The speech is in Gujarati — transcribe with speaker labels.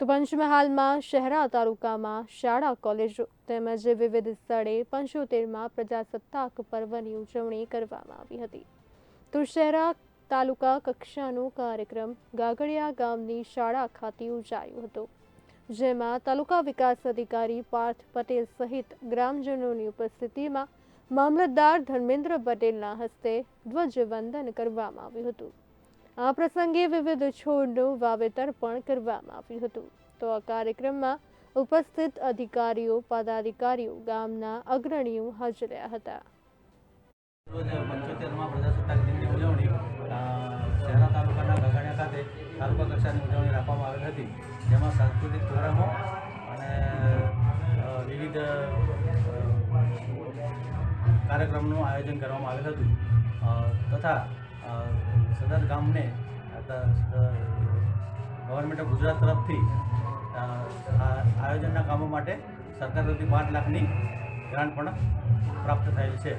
Speaker 1: તો પંચમહાલમાં શહેરા તાલુકામાં, શાળા, કોલેજો તેમજ વિવિધ સ્થળે પંચોતેરમાં પ્રજાસત્તાક પર્વની ઉજવણી કરવામાં આવી હતી. તો શહેરા તાલુકા કક્ષાનો કાર્યક્રમ ગાગડિયા ગામની શાળા ખાતે યોજાયો હતો, જેમાં તાલુકા વિકાસ અધિકારી પાર્થ પટેલ સહિત ગ્રામજનોની ઉપસ્થિતિમાં મામલતદાર ધર્મેન્દ્ર પટેલના હસ્તે ધ્વજવંદન કરવામાં આવ્યું હતું. આ પ્રસંગે વિવિધ છોડનું વાવેતર પણ કરવામાં આવ્યું હતું. તો આ કાર્યક્રમમાં ઉપસ્થિત અધિકારીઓ, પદાધિકારીઓ, ગામના અગ્રણીઓ હાજર હતા.
Speaker 2: તાલુકા કક્ષાની ઉજવણી રાખવામાં આવેલ હતી. જેમાં સાંસ્કૃતિક પ્રોગ્રામો અને વિવિધ કાર્યક્રમનું આયોજન કરવામાં આવેલ હતું. તથા સદર ગામને ગવર્મેન્ટ ઓફ ગુજરાત તરફથી આયોજનના કામો માટે સરકાર તરફથી પાંચ લાખની ગ્રાન્ટ પણ પ્રાપ્ત થયેલ છે.